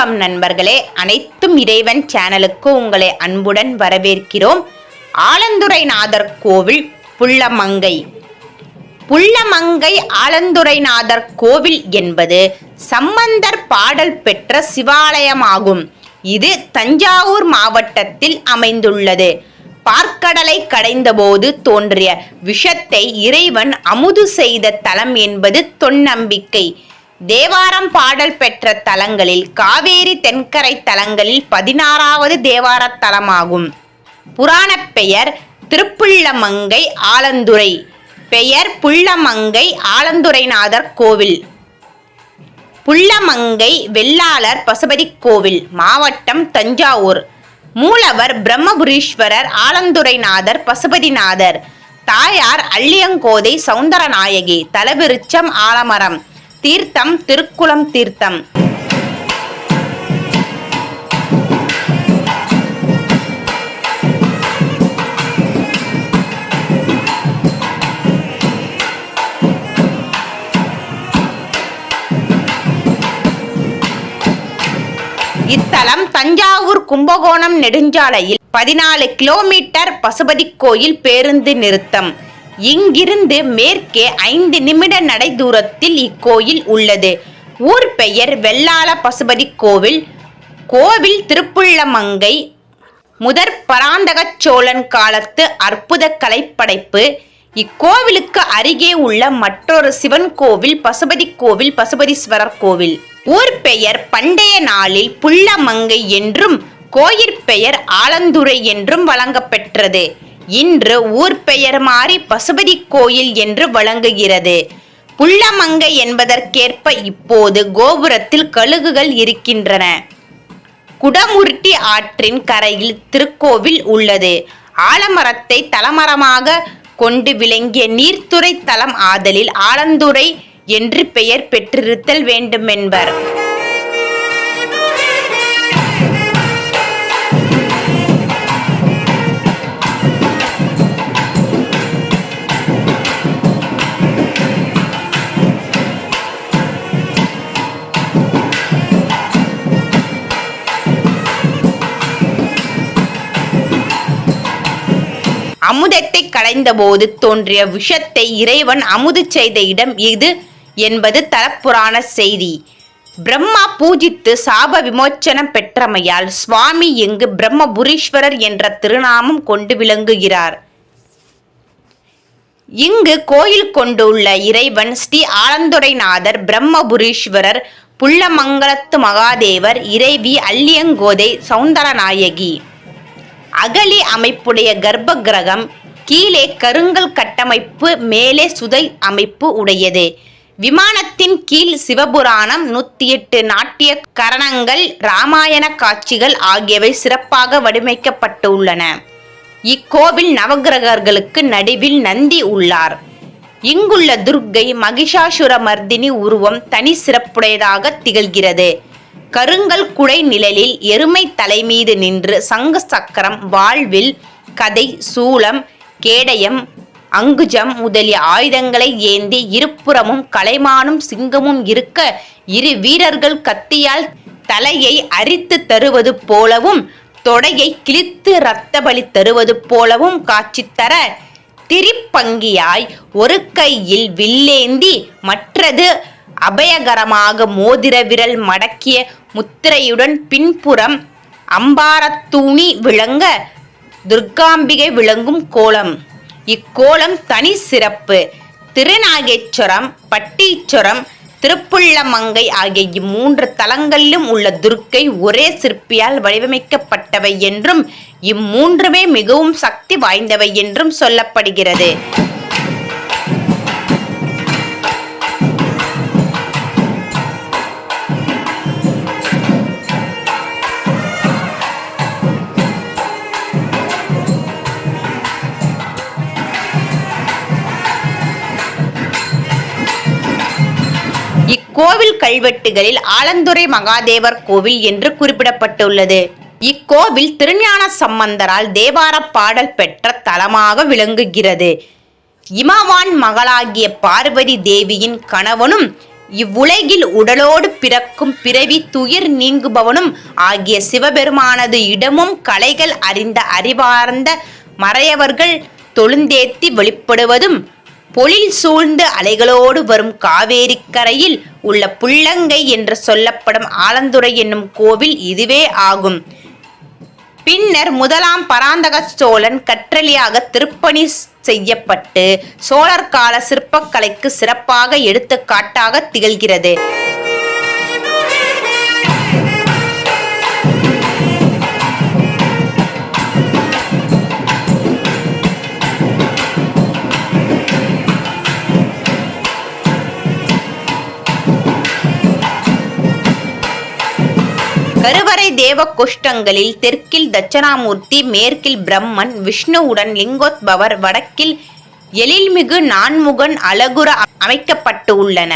வணக்கம் நண்பர்களே. அனைத்தும் இறைவன் சேனலுக்கு உங்களை அன்புடன் வரவேற்கிறோம். ஆலந்துரைநாதர் கோவில் புள்ளமங்கை. புள்ளமங்கை ஆலந்துரைநாதர் கோவில் என்பது சம்பந்தர் பாடல் பெற்ற சிவாலயமாகும். இது தஞ்சாவூர் மாவட்டத்தில் அமைந்துள்ளது. பார்க்கடலை கடைந்தபோது தோன்றிய விஷத்தை இறைவன் அமுது செய்த தலம் என்பது தொன்னம்பிக்கை. தேவாரம் பாடல் பெற்ற தலங்களில் காவேரி தென்கரை தலங்களில் பதினாறாவது தேவார தலமாகும். புராணப் பெயர் திருப்புள்ளமங்கை ஆலந்துரை. பெயர் புள்ளமங்கை ஆலந்துரைநாதர் கோவில். புள்ளமங்கை வெள்ளாளர் பசுபதி கோவில் மாவட்டம் தஞ்சாவூர். மூலவர் பிரம்மபுரீஸ்வரர் ஆலந்துரைநாதர் பசுபதிநாதர். தாயார் அள்ளியங்கோதை சௌந்தரநாயகி தலவிருச்சம் ஆலமரம். தீர்த்தம் திருக்குளம் தீர்த்தம். இத்தலம் தஞ்சாவூர் கும்பகோணம் நெடுஞ்சாலையில் பதினாலு கிலோமீட்டர் பசுபதி கோயில் பேருந்து நிறுத்தம். இங்கிருந்து மேற்கே ஐந்து நிமிட நடை தூரத்தில் இக்கோயில் உள்ளது. ஊர் பெயர் வெள்ளாள பசுபதி கோவில். கோவில் திருப்புள்ளமங்கை. முதற் பராந்தகச் சோழன் காலத்து அற்புத கலைப்படைப்பு இக்கோவிலுக்கு அருகே உள்ள மற்றொரு சிவன் கோவில் பசுபதி கோவில் பசுபதீஸ்வரர் கோவில். ஊர் பெயர் பண்டைய நாளில் புள்ளமங்கை என்றும் கோயிற் பெயர் ஆலந்துரை என்றும் வழங்கப்பெற்றது. இன்று ஊர் பெயர் மாறி பசுபதி கோயில் என்று வழங்குகிறது. புள்ளமங்கை என்பதற்கேற்ப இப்போது கோபுரத்தில் கழுகுகள் இருக்கின்றன. குடமுருட்டி ஆற்றின் கரையில் திருக்கோவில் உள்ளது. ஆலமரத்தை தலமரமாக கொண்டு விளங்கிய நீர்த்துறை தலம் ஆதலில் ஆலந்துறை என்று பெயர் பெற்றிருத்தல் வேண்டுமென்பர். அமுதத்தை களைந்தபோது தோன்றிய விஷத்தை இறைவன் அமுது செய்த இடம் இது என்பது தலப்புராண செய்தி. பிரம்மா பூஜித்து சாப விமோச்சனம் பெற்றமையால் சுவாமி இங்கு பிரம்மபுரீஸ்வரர் என்ற திருநாமம் கொண்டு விளங்குகிறார். இங்கு கோயில் கொண்டுள்ள இறைவன் ஸ்ரீ ஆலந்துரைநாதர் பிரம்மபுரீஸ்வரர் புள்ளமங்கலத்து மகாதேவர் இறைவி அள்ளியங்கோதை சௌந்தரநாயகி அகலி அமைப்புடைய கர்ப்ப கிரகம் கீழே கருங்கல் கட்டமைப்பு மேலே சுதை அமைப்பு உடையது. விமானத்தின் கீழ் சிவபுராணம் நூத்தி எட்டு நாட்டிய கரணங்கள் இராமாயண காட்சிகள் ஆகியவை சிறப்பாக வடிவமைக்கப்பட்டுள்ளன இக்கோவில் நவகிரகர்களுக்கு நடுவில் நந்தி உள்ளார். இங்குள்ள துர்க்கை மகிஷாசுர மர்தினி உருவம் தனி சிறப்புடையதாக திகழ்கிறது. கருங்கல் குடை நிழலில் எருமை தலைமீது நின்று சங்க சக்கரம் வாழ்வில் கதை சூளம் கேடயம் அங்குஜம் முதலிய ஆயுதங்களை ஏந்தி இருப்புறமும் கலைமானும் சிங்கமும் இருக்க இரு வீரர்கள் கத்தியால் தலையை அரித்து தருவது போலவும் தொடையை கிழித்து இரத்த பலி தருவது போலவும் காட்சி தர திரிப்பங்கியாய் ஒரு கையில் வில்லேந்தி மற்றது அபயகரமாக மோதிர விரல் மடக்கிய முத்திரையுடன் பின்புறம் அம்பாரத்தூணி விளங்க துர்காம்பிகை விளங்கும் கோலம். இக்கோலம் தனி சிறப்பு. திருநாகேஸ்வரம் பட்டீஸ்வரம் திருப்புள்ளமங்கை ஆகிய இம்மூன்று தலங்களிலும் உள்ள துர்க்கை ஒரே சிற்பியால் வடிவமைக்கப்பட்டவை என்றும் இம்மூன்றுமே மிகவும் சக்தி வாய்ந்தவை என்றும் சொல்லப்படுகிறது. கோவில் கல்வெட்டுகளில் ஆலந்துறை மகாதேவர் கோவில் என்று குறிப்பிடப்பட்டுள்ளது. இக்கோவில் திருஞான சம்பந்தரால் தேவார பாடல் பெற்ற தலமாக விளங்குகிறது. இமவான் மகளாகிய பார்வதி தேவியின் கணவனும் இவ்வுலகில் உடலோடு பிறக்கும் பிறவி துயிர் நீங்குபவனும் ஆகிய சிவபெருமானது இடமும் கலைகள் அறிந்த அறிவார்ந்த மறையவர்கள் தொழுந்தேத்தி வெளிப்படுவதும் பொழில் சூழ்ந்து அலைகளோடு வரும் காவேரிக்கரையில் உள்ள புள்ளங்கை என்று சொல்லப்படும் ஆலந்துறை என்னும் கோவில் இதுவே ஆகும். பின்னர் முதலாம் பராந்தக சோழன் கற்றலியாக திருப்பணி செய்யப்பட்டு சோழர் கால சிற்பக்கலைக்கு சிறப்பாக எடுத்துக்காட்டாக திகழ்கிறது. கருவறை தேவ கோஷ்டங்களில் தெற்கில் தட்சணாமூர்த்தி மேற்கில் பிரம்மன் விஷ்ணுவுடன் லிங்கோத்பவர் வடக்கில் எழில்மிகு நான்முகன் அழகுற அமைக்கப்பட்டு உள்ளன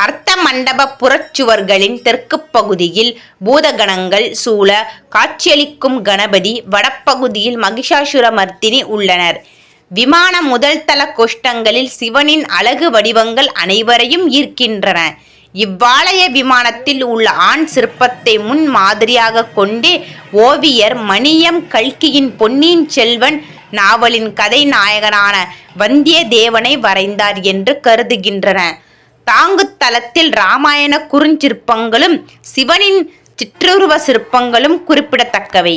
அர்த்த மண்டப புறச்சுவர்களின் தெற்கு பகுதியில் பூதகணங்கள் சூழ காட்சியளிக்கும் கணபதி வடப்பகுதியில் மகிஷாசுரமர்த்தினி உள்ளனர். விமான முதல் தள கோஷ்டங்களில் சிவனின் அழகு வடிவங்கள் அனைவரையும் ஈர்க்கின்றன. இவ்வாலய விமானத்தில் உள்ள ஆண் சிற்பத்தை முன் மாதிரியாக கொண்டு ஓவியர் மணியம் கல்கியின் பொன்னியின் செல்வன் நாவலின் கதை நாயகனான வந்தியத்தேவனை வரைந்தார் என்று கருதுகின்றன. தாங்கு தளத்தில் இராமாயண குறுஞ்சிற்பங்களும் சிவனின் சிற்றுருவ சிற்பங்களும் குறிப்பிடத்தக்கவை.